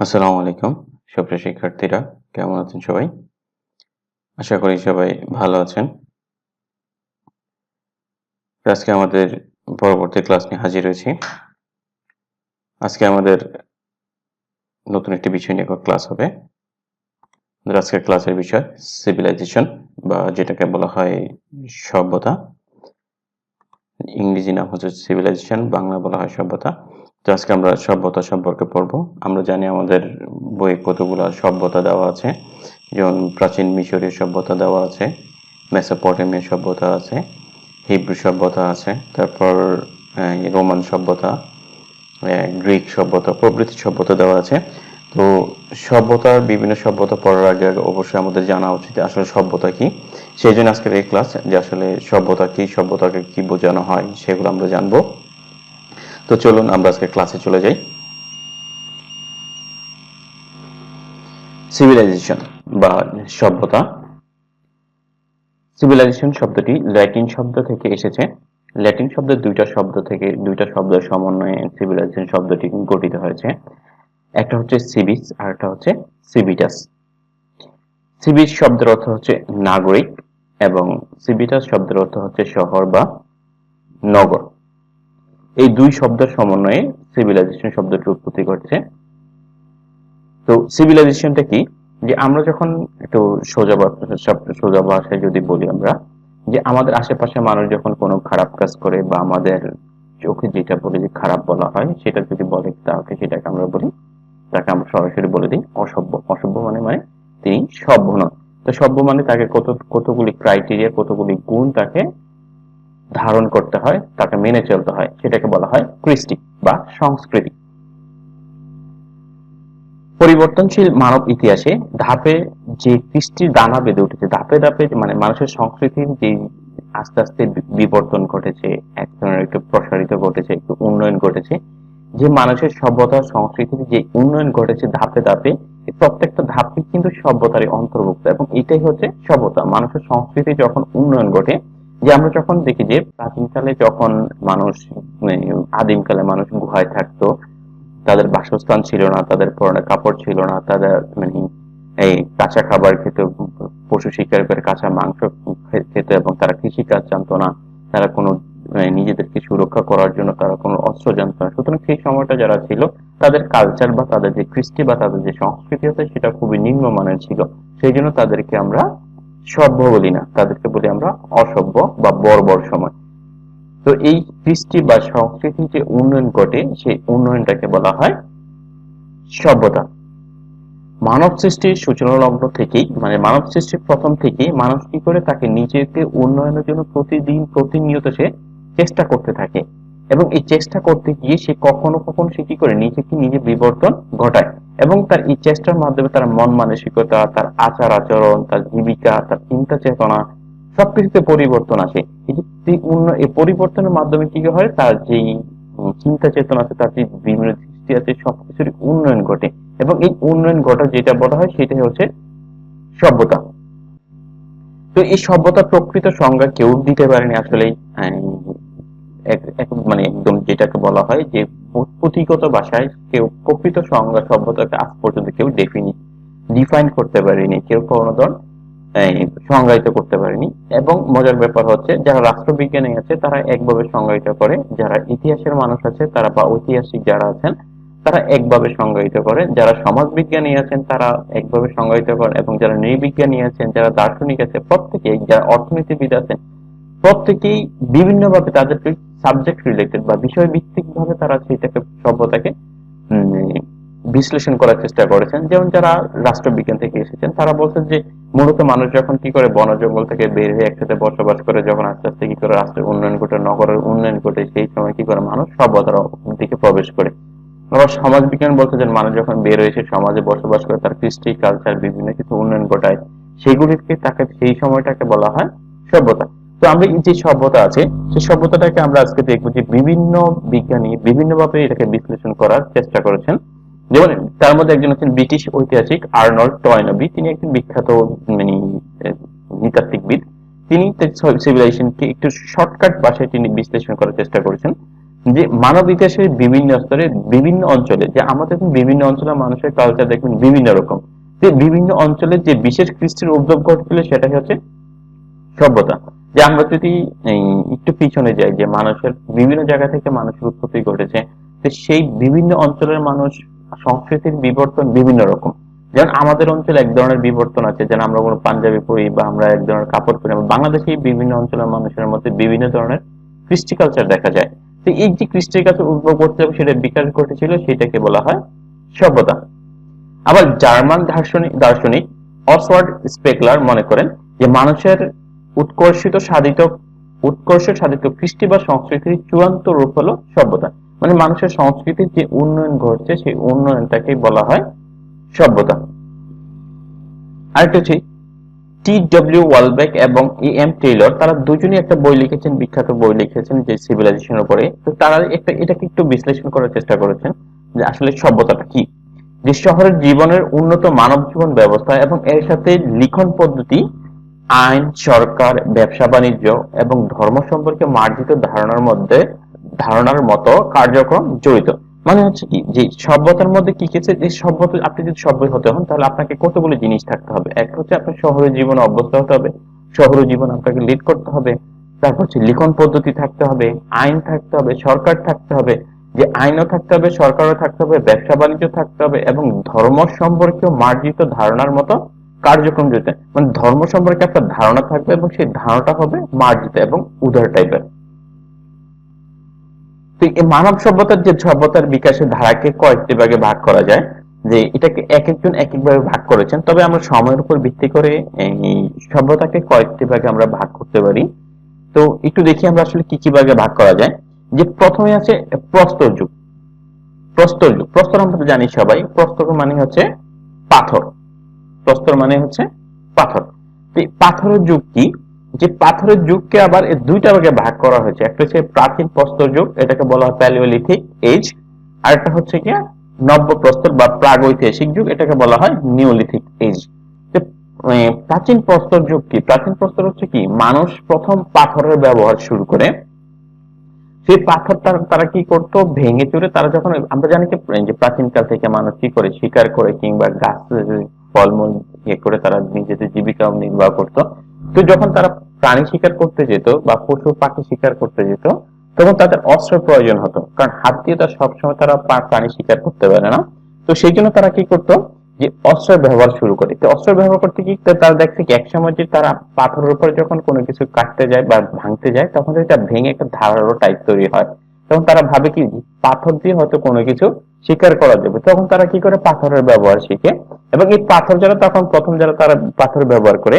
আসসালামু আলাইকুম। সুপ্রিয় শিক্ষার্থীরা, কেমন আছেন সবাই? আশা করি সবাই ভালো আছেন। আজকে আমাদের পরবর্তী ক্লাস নিয়ে হাজির হয়েছি। আজকে আমাদের নতুন একটি বিষয় নিয়ে ক্লাস হবে। আজকের ক্লাসের বিষয় সিভিলাইজেশন বা যেটাকে বলা হয় সভ্যতা। ইংরেজি নাম হচ্ছে সিভিলাইজেশন বাংলা বলা হয় সভ্যতা। তো আজকে আমরা সভ্যতা সম্পর্কে পড়ব। আমরা জানি আমাদের বইয়ে কতগুলো সভ্যতা দেওয়া আছে। যেমন প্রাচীন মিশরীয় সভ্যতা দেওয়া আছে, মেসোপটেমিয়া সভ্যতা আছে, হিব্রু সভ্যতা আছে, তারপর রোমান সভ্যতা গ্রিক সভ্যতা, প্রভৃতি সভ্যতা দেওয়া আছে। তো সভ্যতার বিভিন্ন সভ্যতা পড়ার আগে আগে অবশ্যই আমাদের জানা উচিত আসলে সভ্যতা কি। সেই জন্য আজকের এই ক্লাস যে আসলে সভ্যতা কি, সভ্যতাকে কি বোঝানো হয়, সেগুলো আমরা জানব। তো চলুন আমরা আজকে ক্লাসে চলে যাই। সিভিলাইজেশন বা সভ্যতা। সিভিলাইজেশন শব্দটি ল্যাটিন শব্দ থেকে এসেছে। ল্যাটিন শব্দের দুইটা শব্দ থেকে দুইটা শব্দের সমন্বয়ে সিভিলাইজেশন শব্দটি গঠিত হয়েছে। একটা হচ্ছে সিভিস আর একটা হচ্ছে সিভিটাস সিভিস শব্দের অর্থ হচ্ছে নাগরিক এবং সিভিটাস শব্দের অর্থ হচ্ছে শহর বা নগর। এই দুই শব্দের সমন্বয়ে সিভিলাইজেশন শব্দটির উৎপত্তি ঘটছে। তো সিভিলাইজেশনটা কি? যে আমরা যখন একটু সোজা সোজা ভাষায় যদি বলি আমরা, যে আমাদের আশেপাশে মানুষ যখন কোনো খারাপ কাজ করে বা আমাদের চোখে যেটা বলি যে খারাপ বলা হয়, সেটা যদি বলে তাহলে সেটাকে আমরা বলি, তাকে আমরা সরাসরি বলে দিই অসভ্য। অসভ্য মানে মানে তিনি সভ্য নন। তো সভ্য মানে তাকে কত, কতগুলি ক্রাইটেরিয়া কতগুলি গুণ তাকে ধারণ করতে হয়, তাকে মেনে চলতে হয়, সেটাকে বলা হয় কৃষ্টি বা সংস্কৃতি। পরিবর্তনশীল মানব ইতিহাসে ধাপে যে কৃষ্টির দানা বেঁধে উঠেছে, ধাপে ধাপে মানে মানুষের সংস্কৃতির যে আস্তে আস্তে বিবর্তন ঘটেছে, এক ধরনের একটু প্রসারিত ঘটেছে, একটু উন্নয়ন ঘটেছে, যে মানুষের সভ্যতা, সংস্কৃতির যে উন্নয়ন ঘটেছে ধাপে ধাপে প্রত্যেকটা ধাপই কিন্তু সভ্যতারই অন্তর্ভুক্ত এবং এটাই হচ্ছে সভ্যতা। মানুষের সংস্কৃতি যখন উন্নয়ন ঘটে যে আমরা যখন দেখি যে প্রাচীনকালে যখন মানুষ মানে আদিমকালে মানুষ গুহায় থাকতো, তাদের বাসস্থান ছিল না, তাদের পরনে কাপড় ছিল না, তাদের মানে এই কাঁচা খাবার খেত, পশু শিকার করে কাঁচা মাংস খেত এবং তারা কৃষি কাজ জানতো না। তারা কোনো মানে নিজেদেরকে সুরক্ষা করার জন্য তারা কোনো অস্ত্র জানতো না। সুতরাং সেই সময়টা যারা ছিল, তাদের কালচার বা তাদের যে কৃষ্টি বা তাদের যে সংস্কৃতি আছে, সেটা খুবই নিম্নমানের ছিল। সেই জন্য তাদেরকে আমরা সভ্য বলি না, তাদেরকে বলি আমরা অসভ্য বা বর্বর সময়। তো এই কৃষ্টি বা সংস্কৃতির যে উন্নয়ন ঘটে, সেই উন্নয়নটাকে বলা হয় সভ্যতা। মানব সৃষ্টির সূচনা লগ্ন থেকেই মানে মানব সৃষ্টির প্রথম থেকেই মানুষ কি করে তাকে নিজেকে উন্নয়নের জন্য প্রতিদিন প্রতিনিয়ত সে চেষ্টা করতে থাকে। এবং এই চেষ্টা করতে গিয়ে সে কখনো কখনো সে কি করে? নিজেকে নিজে বিবর্তন ঘটায়। এবং তার এই চেষ্টার মাধ্যমে তার মন মানসিকতা, তার আচার আচরণ, তার জীবিকা, তার চিন্তা চেতনা সবকিছুতে পরিবর্তন আসে। এই পরিবর্তনের মাধ্যমে কি হয়? তার যেই চিন্তা চেতনা আছে, তার যে বিভিন্ন দৃষ্টি আছে সবকিছুর উন্নয়ন ঘটে। এবং এই উন্নয়ন ঘটা যেটা বলা হয়, সেটাই হচ্ছে সভ্যতা। তো এই সভ্যতার প্রকৃত সংজ্ঞা কেউ দিতে পারেনি আসলে। মানে একদম যেটাকে বলা হয় যে পুঁথিগত ভাষায় কেউ প্রকৃত সংজ্ঞা সভ্যতাকে আজ পর্যন্ত কেউ ডেফিনি ডিফাইন করতে পারেনি, কেউ কোনো ধর সংজ্ঞায়িত করতে পারেনি। এবং মজার ব্যাপার হচ্ছে, যারা রাষ্ট্রবিজ্ঞানী আছে, তারা একভাবে সংজ্ঞায়িত করে, যারা ইতিহাসের মানুষ আছে, তারা বা ঐতিহাসিক যারা আছেন, তারা একভাবে সংজ্ঞায়িত করে। যারা সমাজবিজ্ঞানী আছেন, তারা একভাবে সংজ্ঞায়িত করেন এবং যারা নৃবিজ্ঞানী আছেন, যারা দার্শনিক আছে, প্রত্যেকেই, যারা অর্থনীতিবিদ আছেন, প্রত্যেকেই বিভিন্নভাবে তাদের সাবজেক্ট রিলেটেড বা বিষয় ভিত্তিক ভাবে তারা সেটাকে সভ্যতাকে বিশ্লেষণ করার চেষ্টা করেছেন। যেমন যারা রাষ্ট্রবিজ্ঞান থেকে এসেছেন, তারা বলছেন যে মূলত মানুষ যখন কি করে বন জঙ্গল থেকে বের হয়ে একসাথে বসবাস করে, যখন আস্তে আস্তে কি করে রাষ্ট্রের উন্নয়ন ঘটে, নগরের উন্নয়ন ঘটে, সেই সময় কি করে মানুষ সভ্যতার দিকে প্রবেশ করে। আবার সমাজ বিজ্ঞান বলতে যে মানুষ যখন বের হয়েছে সমাজে বসবাস করে, তার কৃষ্টি কালচার বিভিন্ন কিছু উন্নয়ন ঘটায়, সেগুলিকে তাকে সেই সময়টাকে বলা হয় সভ্যতা। তো আমরা এই যে সভ্যতা আছে, সেই সভ্যতাটাকে আমরা আজকে দেখব যে বিভিন্ন বিজ্ঞানী বিভিন্নভাবে এটাকে বিশ্লেষণ করার চেষ্টা করেছেন। যেমন তার মধ্যে একজন আছেন ব্রিটিশ ঐতিহাসিক আর্নল্ড টয়নবি। তিনি একজন বিখ্যাত মানে নৃতাত্ত্বিকবিদ। তিনি সিভিলাইজেশনকে একটু শর্টকাট ভাষায় তিনি বিশ্লেষণ করার চেষ্টা করেছেন যে মানব ইতিহাসের বিভিন্ন স্তরে, বিভিন্ন অঞ্চলে, যে আমাদের বিভিন্ন অঞ্চলের মানুষের কালচার দেখবেন বিভিন্ন রকম। যে বিভিন্ন অঞ্চলে যে বিশেষ কৃষ্টির উদ্যোগ ঘটছিল সেটাই হচ্ছে সভ্যতা। যে আমরা যদি একটু পিছনে যাই, যে মানুষের বিভিন্ন জায়গা থেকে মানুষের উৎপত্তি ঘটেছে সেই বিভিন্ন অঞ্চলের মানুষ, সংস্কৃতির বিবর্তন বিভিন্ন রকম। যেমন আমাদের অঞ্চলে এক ধরনের বিবর্তন আছে, যেন আমরা কোনো পাঞ্জাবি পরি বা আমরা এক ধরনের কাপড় পরি বাংলাদেশে বিভিন্ন অঞ্চলের মানুষের মধ্যে বিভিন্ন ধরনের কৃষ্টি কালচার দেখা যায়। তো এই যে কৃষ্টি কালচার উদ্ভব করতে সেটা বিকাশ ঘটেছিল, সেটাকে বলা হয় সভ্যতা। আবার জার্মান দার্শনিক দার্শনিক অসওয়ার্ড স্পেকলার মনে করেন যে মানুষের উৎকর্ষিত সাধিত, উৎকর্ষ সাধিত কৃষ্টি বা সংস্কৃতির চূড়ান্ত রূপ হলো সভ্যতা। মানে মানুষের সংস্কৃতির যে উন্নয়ন ঘটছে, সেই উন্নয়নটাকে বলা হয় সভ্যতা। আরেকটা হচ্ছে টি ডব্লিউ ওয়ালবেক এবং ই এম টেইলর, তারা দুজনই একটা বই লিখেছেন, বিখ্যাত বই লিখেছেন যে সিভিলাইজেশনের উপরে। তো তারা একটা, এটাকে একটু বিশ্লেষণ করার চেষ্টা করেছেন যে আসলে সভ্যতাটা কি। যে শহরের জীবনের উন্নত মানব জীবন ব্যবস্থা এবং এর সাথে লিখন পদ্ধতি আইন, সরকার, ব্যবসা বাণিজ্য এবং ধর্ম সম্পর্কে মার্জিত ধারণার মধ্যে, ধারণার মতো কার্যক্রম জড়িত। মানে হচ্ছে কি, যে সভ্যতার মধ্যে কি কি যে সভ্যতা, আপনি যদি সভ্য হতে হন, তাহলে আপনাকে কতগুলো জিনিস থাকতে হবে? এক হচ্ছে আপনার শহরের জীবনে অভ্যস্ত হতে হবে, শহর জীবন আপনাকে লিড করতে হবে, তারপর হচ্ছে লিখন পদ্ধতি থাকতে হবে, আইন থাকতে হবে, সরকার থাকতে হবে, যে আইনও থাকতে হবে, সরকারও থাকতে হবে, ব্যবসা বাণিজ্য থাকতে হবে এবং ধর্ম সম্পর্কেও মার্জিত ধারণার মতো কার্যক্রম জড়িত মানে ধর্ম সম্পর্কে একটা ধারণা থাকবে এবং সেই ধারণাটা হবে মার্জিত এবং উদার টাইপের মানব সভ্যতার যে সভ্যতার বিকাশের ধারাকে কয়েকটি ভাগে ভাগ করা যায়, যে এটাকে এক একজন এক একভাবে ভাগ করেছেন। তবে আমরা সময়ের উপর ভিত্তি করে এই সভ্যতাকে কয়েকটি ভাগে আমরা ভাগ করতে পারি। তো একটু দেখি আমরা আসলে কি কি ভাগে ভাগ করা যায়। যে প্রথমে আছে প্রস্তর যুগ। প্রস্তর যুগ। প্রস্তর আমরা জানি সবাই। প্রস্তর মানে হচ্ছে পাথর। প্রস্তর মানে হচ্ছে পাথর। পাথরের যুগ কি? যে পাথরের যুগকে আবার দুইটা ভাগে ভাগ করা হয়েছে। একটা হচ্ছে প্রাচীন প্রস্তর যুগ, এটাকে বলা হয় প্যালিওলিথিক এজ, আর একটা হচ্ছে কি নব্য প্রস্তর বা প্রাগৈতিহাসিক যুগ, এটাকে বলা হয় নিওলিথিক এজ। প্রাচীন প্রস্তর যুগ কি? প্রাচীন প্রস্তর হচ্ছে কি? মানুষ প্রথম পাথরের ব্যবহার শুরু করে। সেই পাথর তারা কি করতো? ভেঙে চুরে তারা যখন, আমরা জানি যে প্রাচীনকাল থেকে মানুষ কি করে? শিকার করে কিংবা গাছ ফলমূল ইয়ে করে তারা নিজেদের জীবিকা নির্বাহ করতো। তো যখন তারা প্রাণী শিকার করতে যেত বা পশু পাখি শিকার করতে যেত, তখন তাদের অস্ত্রের প্রয়োজন হতো। কারণ হাত দিয়ে তারা সবসময় তারা প্রাণী শিকার করতে পারে না। তো সেই জন্য তারা কি করতো যে অস্ত্রের ব্যবহার শুরু করে। তো অস্ত্র ব্যবহার করতে কি তারা দেখছে কি, একসময় যে তারা পাথরের উপরে যখন কোনো কিছু কাটতে যায় বা ভাঙতে যায়, তখন এটা ভেঙে একটা ধারালো টাইপ তৈরি হয়। তখন তারা ভাবে কি, পাথর দিয়ে হয়তো কোনো কিছু শিকার করা যাবে। তখন তারা কি করে? পাথরের ব্যবহার শিখে। এবং এই পাথর যারা, তখন প্রথম যারা তারা পাথর ব্যবহার করে,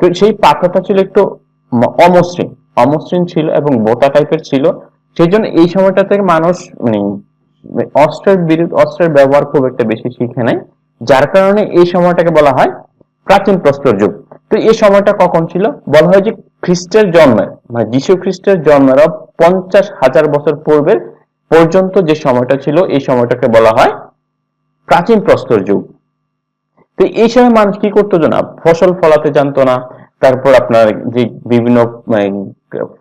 তো সেই পাথরটা ছিল একটু অমসৃণ। অমসৃণ ছিল এবং মোটা টাইপের ছিল। সেই জন্য এই সময়টা থেকে মানুষ মানে অস্ত্রের বিরুদ্ধে, অস্ত্রের ব্যবহার খুব একটা বেশি শিখে নাই। যার কারণে এই সময়টাকে বলা হয় প্রাচীন প্রস্তর যুগ। তো এই সময়টা কখন ছিল? বলা হয় যে খ্রিস্টের জন্মের মানে যীশু খ্রিস্টের জন্মের পঞ্চাশ হাজার বছর পূর্বে পর্যন্ত যে সময়টা ছিল এই সময়টাকে বলা হয় প্রাচীন প্রস্তর যুগ। তো এই সময় মানুষ কি করতো না ফসল ফলাতে জানতো না। তারপর আপনার যে বিভিন্ন মানে,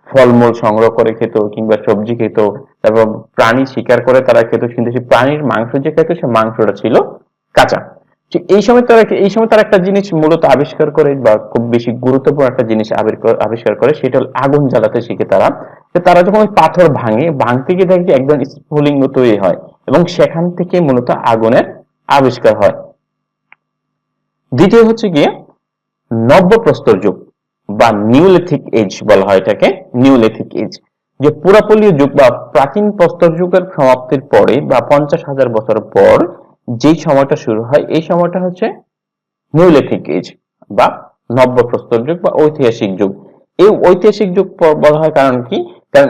ফলমূল সংগ্রহ করে খেত কিংবা সবজি খেত তারপর প্রাণী শিকার করে তারা খেত কিন্তু সেই প্রাণীর মাংস যে খেত সে মাংসটা ছিল কাঁচা। এই সময় তারা এই সময় তারা একটা জিনিস মূলত আবিষ্কার করে বা খুব বেশি গুরুত্বপূর্ণ একটা জিনিস আবিষ্কার করে, সেটা আগুন জ্বালাতে শিখে তারা। তারা যখন পাথর ভাঙে, ভাঙতে গিয়ে দেখে একদম স্ফুলিঙ্গ তৈরি হয় এবং সেখান থেকে মূলত আগুনের আবিষ্কার হয়। দ্বিতীয় হচ্ছে গিয়ে নব্যপ্রস্তর যুগ বা নিউলিথিক এজ বলা হয় এটাকে নিউলিথিক এজ। যে পুরাপলীয় যুগ বা প্রাচীন প্রস্তর যুগের সমাপ্তির পরে বা পঞ্চাশ হাজার বছর পর যেই সময়টা শুরু হয়, এই সময়টা হচ্ছে নিউলিথিক এজ বা নব্যপ্রস্তর যুগ বা ঐতিহাসিক যুগ। এই ঐতিহাসিক যুগ বলা হয় কারণ কি? কারণ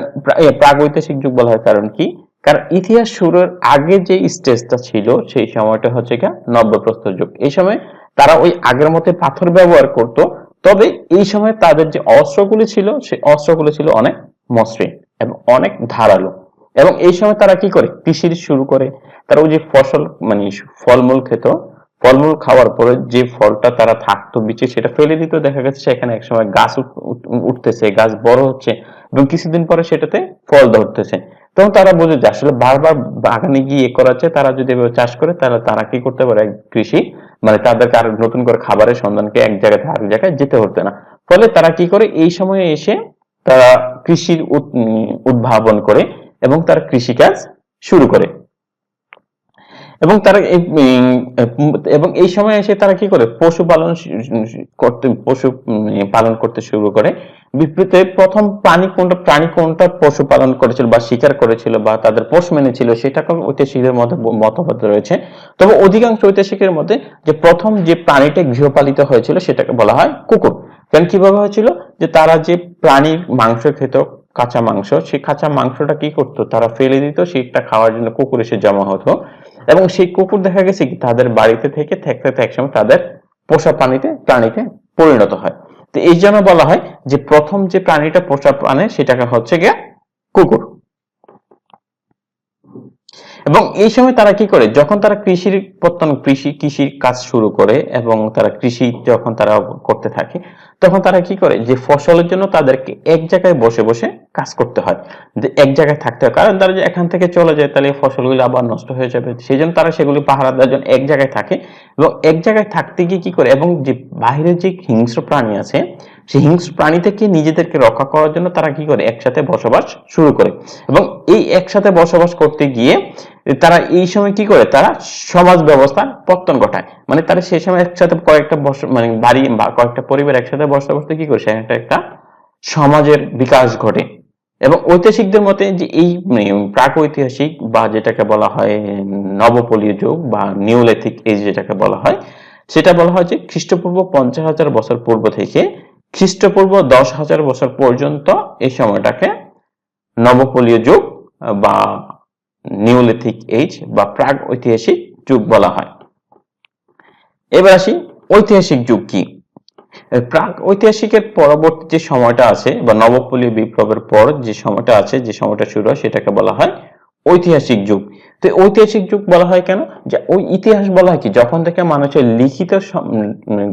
প্রাগৈতিহাসিক যুগ বলা হয় কারণ কি? কারণ ইতিহাস শুরুর আগে যে স্টেজটা ছিল, সেই সময়টা হচ্ছে কি নব্যপ্রস্তর যুগ। এই সময় তারা ওই আগের মতো পাথর ব্যবহার করত, তবে এই সময় তাদের যে অস্ত্রগুলি ছিল, সেই অস্ত্রগুলি ছিল অনেক মসৃণ এবং অনেক ধারালো। এবং এই সময় তারা কি করে? কৃষির শুরু করে। তারা ওই যে ফসল মানে ফলমূল খেত। ফলমূল খাওয়ার পরে যে ফলটা তারা থাকতো বিচে সেটা ফেলে দিত। দেখা গেছে সেখানে একসময় গাছ উঠ- উঠ- উঠতেছে, গাছ বড় হচ্ছে এবং কিছুদিন পরে সেটাতে ফল ধরতেছে। তখন তারা বোঝে যে আসলে বারবার বাগানে গিয়ে করাচ্ছে, তারা যদি এভাবে চাষ করে, তাহলে তারা কি করতে পারে? কৃষি মানে তাদেরকে আর নতুন করে খাবারের সন্ধানকে এক জায়গা থেকে আরেক জায়গায় যেতে হতো না। ফলে তারা কি করে? এই সময়ে এসে তারা কৃষির উদ- উদ্ভাবন করে। এবং তারা কৃষিকাজ শুরু করে। এবং তারা এবং এই সময় এসে তারা কি করে? পশুপালন করতে, পশু পালন করতে শুরু করে। বিপরীতে প্রথম প্রাণী কোনটা প্রাণী কোনটা পশুপালন করেছিল বা শিকার করেছিল বা তাদের পোষ মেনেছিল সেটাকে ঐতিহাসিকদের মধ্যে মতভেদ রয়েছে। তবে অধিকাংশ ঐতিহাসিকের মধ্যে যে প্রথম যে প্রাণীটা গৃহপালিত হয়েছিল, সেটাকে বলা হয় কুকুর। কারণ কীভাবে হয়েছিল? যে তারা যে প্রাণীর মাংস খেত কাঁচা মাংস। সেই কাঁচা মাংসটা কি করতো? তারা ফেলে দিত সেটা খাওয়ার জন্য কুকুর এসে জমা হতো। এবং সেই কুকুর দেখা গেছে কি? তাদের বাড়িতে থেকে থাকতে থাক সময় তাদের পোষা প্রাণীতে প্রাণীতে পরিণত হয়। তো এই জন্য বলা হয় যে প্রথম যে প্রাণীটা পোষা প্রাণী, সেটাকে হচ্ছে গিয়ে কুকুর। এবং এই সময় তারা কি করে? যখন তারা কৃষির প্রত্যন কৃষি, কৃষির কাজ শুরু করে এবং তারা কৃষি যখন তারা করতে থাকে, তখন তারা কি করে? যে ফসলের জন্য তাদেরকে এক জায়গায় বসে বসে কাজ করতে হয়। যে এক জায়গায় থাকতে হয়। কারণ তারা যে এখান থেকে চলে যায়, তাহলে ফসলগুলো আবার নষ্ট হয়ে যাবে। সেই জন্য তারা সেগুলি পাহারা দেওয়ার জন্য এক জায়গায় থাকে এবং এক জায়গায় থাকতে গিয়ে কি করে? এবং যে বাইরের যে হিংস্র প্রাণী আছে সেই হিংস্র প্রাণী থেকে নিজেদেরকে রক্ষা করার জন্য তারা কি করে? একসাথে বসবাস শুরু করে। এবং এই একসাথে বসবাস করতে গিয়ে তারা এই সময় কি করে? তারা সমাজ ব্যবস্থার পত্তন ঘটায়। মানে তারা সেই সময় একসাথে কয়েকটা বস মানে বাড়ি বা কয়েকটা পরিবার একসাথে বসতে বসতে কি করে? সেখানে একটা সমাজের বিকাশ ঘটে। এবং ঐতিহাসিকদের মতে যে এই প্রাক ঐতিহাসিক বা যেটাকে বলা হয় নবপলীয় যুগ বা নিওলিথিক এজ যেটাকে বলা হয়, সেটা বলা হয় যে খ্রিস্টপূর্ব পঞ্চাশ হাজার বছর পূর্ব থেকে খ্রিস্টপূর্ব দশ হাজার বছর পর্যন্ত এই সময়টাকে নবপলীয় যুগ বা নিউলিথিক এইজ বা প্রাগ ঐতিহাসিক যুগ বলা হয়। এবার আসি, ঐতিহাসিক যুগ কি? প্রাক ঐতিহাসিকের পরবর্তী যে সময়টা আছে বা নবপলীয় বিপ্লবের পর যে সময়টা আছে, যে সময়টা শুরু হয়, সেটাকে বলা হয় ঐতিহাসিক যুগ। তো ঐতিহাসিক যুগ বলা হয় কেন? যে ওই ইতিহাস বলা হয় কি? যখন থেকে মানুষের লিখিত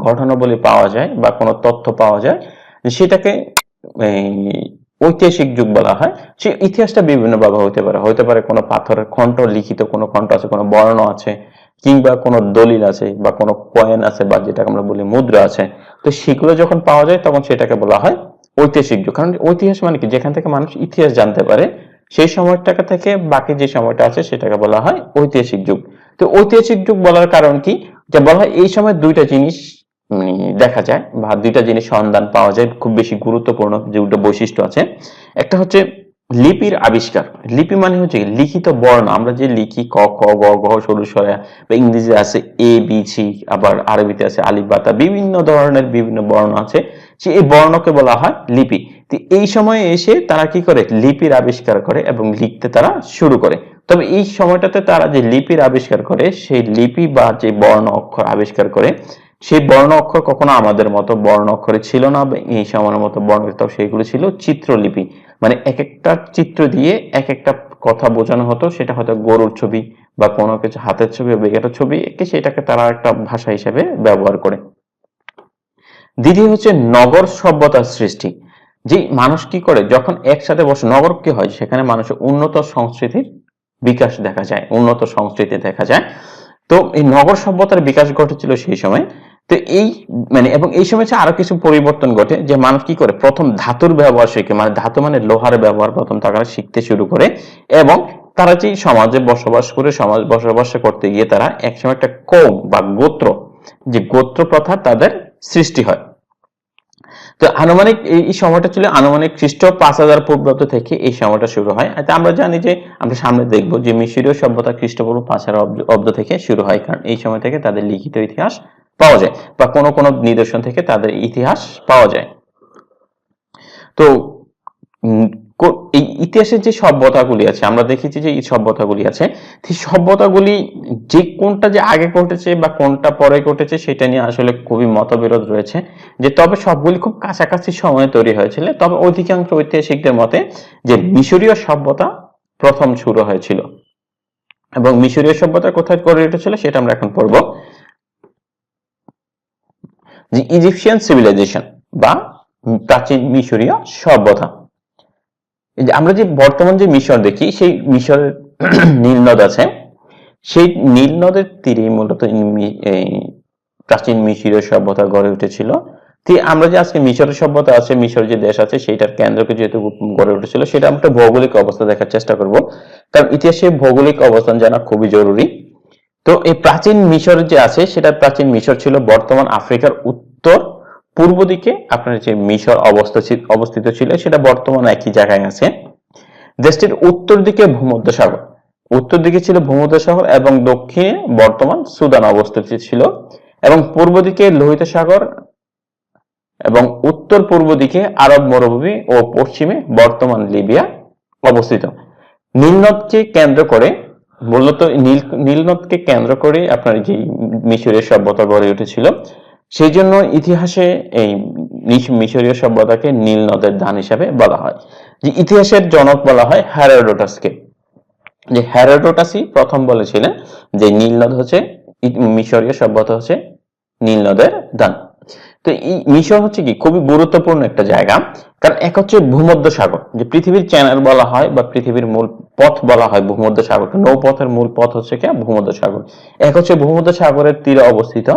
ঘটনাবলী পাওয়া যায় বা কোনো তথ্য পাওয়া যায় সেটাকে ঐতিহাসিক যুগ বলা হয়। সে ইতিহাসটা বিভিন্ন ভাবে হতে পারে। হতে পারে কোনো পাথরের খণ্ড লিখিত, কোনো খণ্ড আছে, কোনো বর্ণ আছে, কিংবা কোনো দলিল আছে বা কোনো কয়েন আছে বা যেটাকে আমরা বলি মুদ্রা আছে। তো সেগুলো যখন পাওয়া যায়, তখন সেটাকে বলা হয় ঐতিহাসিক যুগ। কারণ ঐতিহাস মানে কি? যেখান থেকে মানুষ ইতিহাস জানতে পারে সেই সময়টাকে থেকে বাকি যে সময়টা আছে সেটাকে বলা হয় ঐতিহাসিক যুগ। তো ঐতিহাসিক যুগ বলার কারণ কি? যে বলা হয় এই সময় দুইটা জিনিস দেখা যায় বা দুইটা জিনিস সন্ধান পাওয়া যায় খুব বেশি গুরুত্বপূর্ণ যে দুটো বৈশিষ্ট্য আছে। একটা হচ্ছে লিপির আবিষ্কার। লিপি মানে হচ্ছে? লিখিত বর্ণ। আমরা যে লিখি ক, খ, গ, ঘ সরু সরা বা ইংরেজি আছে এ, বি, সি, আবার আরবিতে আছে আলিফ বিভিন্ন ধরনের বিভিন্ন বর্ণ আছে। সে এই বর্ণকে বলা হয় লিপি। এই সময়ে এসে তারা কি করে? লিপির আবিষ্কার করে এবং লিখতে তারা শুরু করে। তবে এই সময়টাতে তারা যে লিপির আবিষ্কার করে, সেই লিপি বা যে বর্ণ অক্ষর আবিষ্কার করে, সেই বর্ণ অক্ষর কখনো আমাদের মতো বর্ণ অক্ষরে ছিল না এই সময়ের মতো বর্ণ সেগুলো ছিল চিত্রলিপি। মানে এক একটা চিত্র দিয়ে এক একটা কথা বোঝানো হতো, সেটা হয়তো গরুর ছবি বা কোনো কিছু হাতের ছবি বা বেগের ছবি, এঁকে সেটাকে তারা একটা ভাষা হিসেবে ব্যবহার করে। দ্বিতীয় হচ্ছে নগর সভ্যতার সৃষ্টি। যে মানুষ কি করে? যখন একসাথে বসে নগর কি হয়? সেখানে মানুষের উন্নত সংস্কৃতির বিকাশ দেখা যায়, উন্নত সংস্কৃতি দেখা যায়। তো এই নগর সভ্যতার বিকাশ ঘটেছিল সেই সময়। তো এই মানে এবং এই সময় আরও কিছু পরিবর্তন ঘটে যে মানুষ কি করে? প্রথম ধাতুর ব্যবহার শিখে মানে ধাতু মানে লোহার ব্যবহার প্রথম তারা শিখতে শুরু করে এবং তারা যে সমাজে বসবাস করে, সমাজ বসবাস করতে গিয়ে তারা একসময় একটা কৌম বা গোত্র, যে গোত্র প্রথা তাদের সৃষ্টি হয়। তো আনুমানিক এই সময়টা ছিল আনুমানিক খ্রিস্ট পাঁচ হাজার পূর্বাব্দ থেকে এই সময়টা শুরু হয়। আর আমরা জানি যে আমরা সামনে দেখব যে মিশরীয় সভ্যতা খ্রিস্টপূর্ব পাঁচ হাজার অব্দ- থেকে শুরু হয়, কারণ এই সময় থেকে তাদের লিখিত ইতিহাস পাওয়া যায় বা কোনো কোনো নিদর্শন থেকে তাদের ইতিহাস পাওয়া যায়। তো এই ইতিহাসের যে সভ্যতাগুলি আছে, আমরা দেখেছি যে এই সভ্যতাগুলি আছে, সেই সভ্যতাগুলি যে কোনটা যে আগে ঘটেছে বা কোনটা পরে ঘটেছে, সেটা নিয়ে আসলে খুবই মতবিরোধ রয়েছে। যে তবে সবগুলি খুব কাছাকাছি সময়ে তৈরি হয়েছিল, তবে অধিকাংশ ঐতিহাসিকদের মতে যে মিশরীয় সভ্যতা প্রথম শুরু হয়েছিল। এবং মিশরীয় সভ্যতা কোথায় করে উঠেছিল, সেটা আমরা এখন পড়ব। যে ইজিপশিয়ান সিভিলাইজেশন বা প্রাচীন মিশরীয় সভ্যতা। আমরা যে বর্তমান যে মিশর দেখি, সেই মিশরের নীল নদ আছে। সেই নীল নদের তীরে মূলত প্রাচীন মিশরীয় সভ্যতা গড়ে উঠেছিল। আমরা যে আজকে মিশরের সভ্যতা আছে, মিশর যে দেশ আছে, সেইটার কেন্দ্রকে যেহেতু গড়ে উঠেছিল, সেটা আমরা ভৌগোলিক অবস্থা দেখার চেষ্টা করব। কারণ ইতিহাসে ভৌগোলিক অবস্থান জানা খুবই জরুরি। তো এই প্রাচীন মিশর যে আছে সেটা প্রাচীন মিশর ছিল বর্তমান আফ্রিকার উত্তর পূর্ব দিকে আপনার যে মিশর অবস্থিত অবস্থিত ছিল সেটা বর্তমান একই জায়গায় আছে। দেশটির উত্তর দিকে ভূমধ্য সাগর। উত্তর দিকে ছিল ভূমধ্য সাগর এবং দক্ষিণে বর্তমান সুদান অবস্থিত ছিল এবং পূর্ব দিকে লোহিত সাগর এবং উত্তর পূর্ব দিকে আরব মরুভূমি ও পশ্চিমে বর্তমান লিবিয়া অবস্থিত। নীলনদকে কেন্দ্র করে, মূলত নীল, নীলনদকে কেন্দ্র করে আপনার যে মিশরের সভ্যতা গড়ে উঠেছিল সেই জন্য ইতিহাসে এই মিশরীয় সভ্যতাকে নীল নদের দান হিসাবে বলা হয়। যে ইতিহাসের জনক বলা হয় হ্যারোডোটাসকে যে হ্যারোডোটাসই প্রথম বলেছিলেন যে নীল নদ হচ্ছে মিশরীয় সভ্যতা হচ্ছে নীল নদের দান তো এই মিশর হচ্ছে কি? খুবই গুরুত্বপূর্ণ একটা জায়গা। কারণ এক হচ্ছে ভূমধ্য সাগর। যে পৃথিবীর চ্যানেল বলা হয় বা পৃথিবীর মূল পথ বলা হয় ভূমধ্য সাগর নৌপথের মূল পথ হচ্ছে কি? ভূমধ্য সাগর। এক হচ্ছে ভূমধ্য সাগরের তীরে অবস্থিত।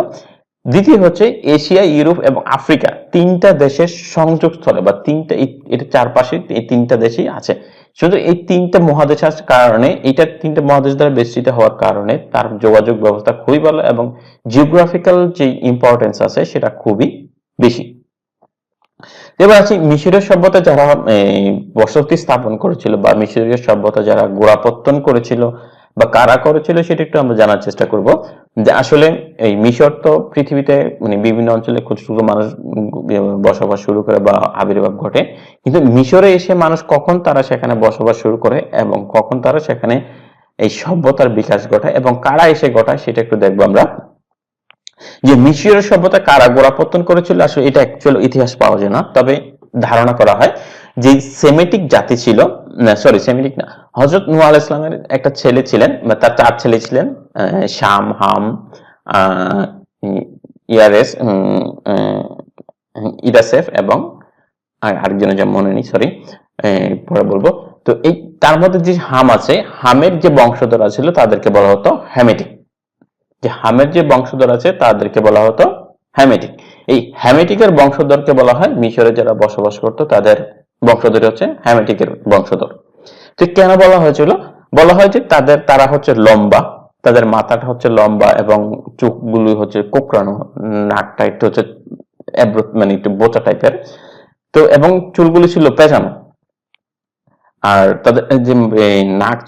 দ্বিতীয় হচ্ছে এশিয়া, ইউরোপ এবং আফ্রিকা। তিনটা দেশের সংযোগস্থলে বা তিনটা এটা চারপাশে এই তিনটা দেশই আছে। শুধু এই তিনটা মহাদেশ কারণে, এটা তিনটা মহাদেশ দ্বারা বেষ্টিত হওয়ার কারণে তার যোগাযোগ ব্যবস্থা খুবই ভালো এবং জিওগ্রাফিক্যাল যে ইম্পর্টেন্স আছে, সেটা খুবই বেশি। এবার আছে মিশরীয় সভ্যতা যারা বসতি স্থাপন করেছিল বা মিশরীয় সভ্যতা যারা গোড়াপত্তন করেছিল বা কারা করেছিল সেটা একটু আমরা জানার চেষ্টা করব যে আসলে এই মিশর তো পৃথিবীতে মানে বিভিন্ন অঞ্চলে খুব ছোট মানুষ বসবাস শুরু করে বা আবির্ভাব ঘটে। কিন্তু মিশরে এসে মানুষ কখন তারা সেখানে বসবাস শুরু করে এবং কখন তারা সেখানে এই সভ্যতার বিকাশ ঘটায় এবং কারা এসে ঘটায় সেটা একটু দেখব আমরা। যে মিশরের সভ্যতা কারা গোড়াপত্তন করেছিল, আসলে এটা অ্যাকচুয়াল ইতিহাস পাওয়া যায় না, তবে ধারণা করা হয় যে সেমেটিক জাতি ছিল সরি সেমেটিক না হজরত নূহ আল ইসলামের একটা ছেলে ছিলেন, বা তার চার ছেলে ছিলেন শাম, হাম ইয়ারেস ইরাসেফ এবং আর আরেকজনের যা মনে নেই সরি পরে বলব। তো এই, তার মধ্যে যে হাম আছে, হামের যে বংশধরা ছিল তাদেরকে বলা হতো হ্যামেটিক। যে হামের যে বংশধর আছে, তাদেরকে বলা হতো হ্যামেটিক। এই হ্যামেটিকের বংশধরকে বলা হয় মিশরে যারা বসবাস করতো, তাদের বংশধর হচ্ছে হ্যামেটিকের বংশধর। তো কেন বলা হয়েছিল? বলা হয় যে তাদের, তারা হচ্ছে লম্বা, তাদের মাথাটা হচ্ছে লম্বা এবং চোখগুলো হচ্ছে কোকড়ানো, নাকটা একটু হচ্ছে মানে একটু বোচা টাইপের তো এবং চুলগুলো ছিল পেঁচানো। আর তাদের যে নাক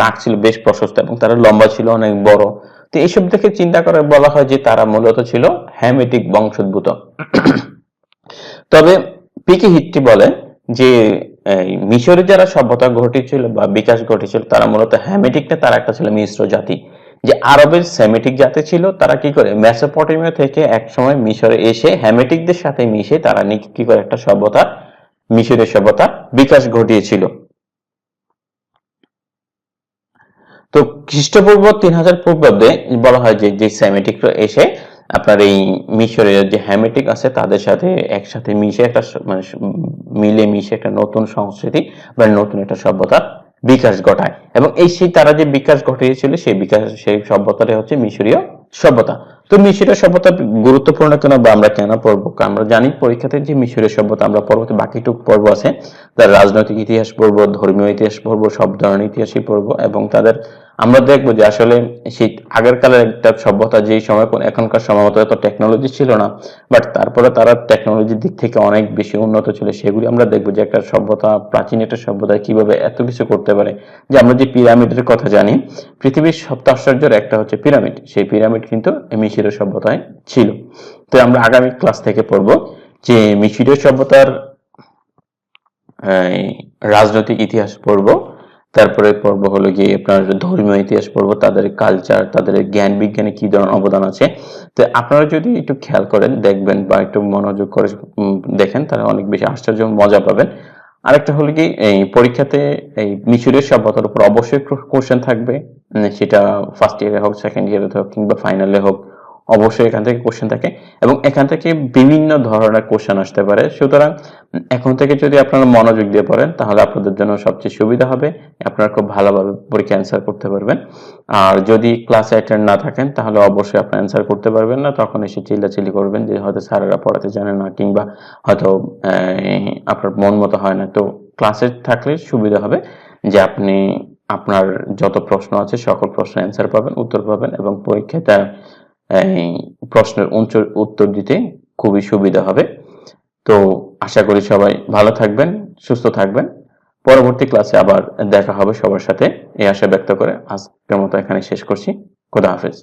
নাক ছিল বেশ প্রশস্ত এবং তারা লম্বা ছিল, অনেক বড়। তো এইসব দেখে চিন্তা করে বলা হয় যে তারা মূলত ছিল হ্যামেটিক বংশোদ্ভূত। তবে পিকে হিট্টি বলে যে মিশরে যারা সভ্যতা ঘটেছিল বা বিকাশ ঘটেছিল, তারা মূলত হ্যামেটিকটা তারা একটা ছিল মিশ্র জাতি। যে আরবের সেমেটিক জাতি ছিল, তারা কি করে? মেসোপটেমিয়া থেকে এক সময় মিশরে এসে হ্যামেটিকদের সাথে মিশে তারা নি- কি করে? একটা সভ্যতা, মিশরের সভ্যতা বিকাশ ঘটিয়েছিল। তো খ্রিস্টপূর্ব তিন হাজার পূর্বাব্দে বলা হয় যে যে সেমেটিকরা এসে আপনার এই মিশরের যে হ্যামেটিক আছে, তাদের সাথে একসাথে মিশে একটা মানে মিলে মিশে একটা নতুন সংস্কৃতি বা নতুন একটা সভ্যতার বিকাশ ঘটায়। এবং এই সেই তারা যে বিকাশ ঘটিয়েছিল, সেই বিকাশ, সেই সভ্যতাটাই হচ্ছে মিশরীয় সভ্যতা। তো মিশরীয় সভ্যতা গুরুত্বপূর্ণ কেন বা আমরা কেন পড়ব? আমরা জানি পরীক্ষাতে যে মিশরীয় সভ্যতা, আমরা পরবর্তী বাকিটুক পর্ব আছে। তার রাজনৈতিক ইতিহাস পড়ব, ধর্মীয় ইতিহাস পড়ব, সব ধরনের ইতিহাসই পড়ব এবং তাদের আমরা দেখব যে আসলে সেই আগের কালের একটা সভ্যতা যেই সময় এখনকার সময় এত টেকনোলজি ছিল না বাট তারপরে তারা টেকনোলজির দিক থেকে অনেক বেশি উন্নত ছিল। সেগুলি আমরা দেখব যে একটা সভ্যতা, প্রাচীন একটা সভ্যতা কীভাবে এত কিছু করতে পারে। যে আমরা যে পিরামিডের কথা জানি, পৃথিবীর সপ্ত আশ্চর্যের একটা হচ্ছে পিরামিড সেই পিরামিড কিন্তু এই সভ্যতায় ছিল। তো আমরা আগামী ক্লাস থেকে পড়ব যে মিশরীয় সভ্যতার রাজনৈতিক ইতিহাস পড়ব। তারপরে পর্ব হলো গিয়ে আপনার ধর্মীয় ইতিহাস পর্ব, তাদের কালচার তাদের জ্ঞান বিজ্ঞানে কি ধরনের অবদান আছে। তো আপনারা যদি একটু খেয়াল করেন, দেখবেন বা একটু মনোযোগ করে দেখেন, তাহলে অনেক বেশি আশ্চর্য মজা পাবেন। আরেকটা হলো কি এই পরীক্ষাতে এই মিশরীয় সভ্যতার উপর অবশ্যই কোশ্চেন থাকবে। সেটা ফার্স্ট ইয়ারে হোক সেকেন্ড ইয়ারে হোক কিংবা ফাইনালে হোক। অবশ্যই এখান থেকে কোশ্চেন থাকে এবং এখান থেকে বিভিন্ন ধরনের কোশ্চেন আসতে পারে। সুতরাং এখন থেকে যদি আপনারা মনোযোগ দিয়ে পড়েন, তাহলে আপনাদের জন্য সবচেয়ে সুবিধা হবে। আপনারা খুব ভালোভাবে পরীক্ষা অ্যান্সার করতে পারবেন। আর যদি ক্লাসে অ্যাটেন্ড না থাকেন, তাহলে অবশ্যই আপনি অ্যান্সার করতে পারবেন না। তখন এসে চিল্লাচিল্লি করবেন যে, হয়তো স্যারেরা পড়াতে জানে না কিংবা হয়তো আপনার মন মতো হয় না। তো ক্লাসে থাকলে সুবিধা হবে যে, আপনি আপনার যত প্রশ্ন আছে, সকল প্রশ্নের অ্যান্সার পাবেন, উত্তর পাবেন এবং পরীক্ষাটা প্রশ্নের উত্তর দিতে খুবই সুবিধা হবে। তো আশা করি সবাই ভালো থাকবেন, সুস্থ থাকবেন। পরবর্তী ক্লাসে আবার দেখা হবে সবার সাথে। এই আশা ব্যক্ত করে আজকের মতো এখানে শেষ করছি। খোদা হাফেজ।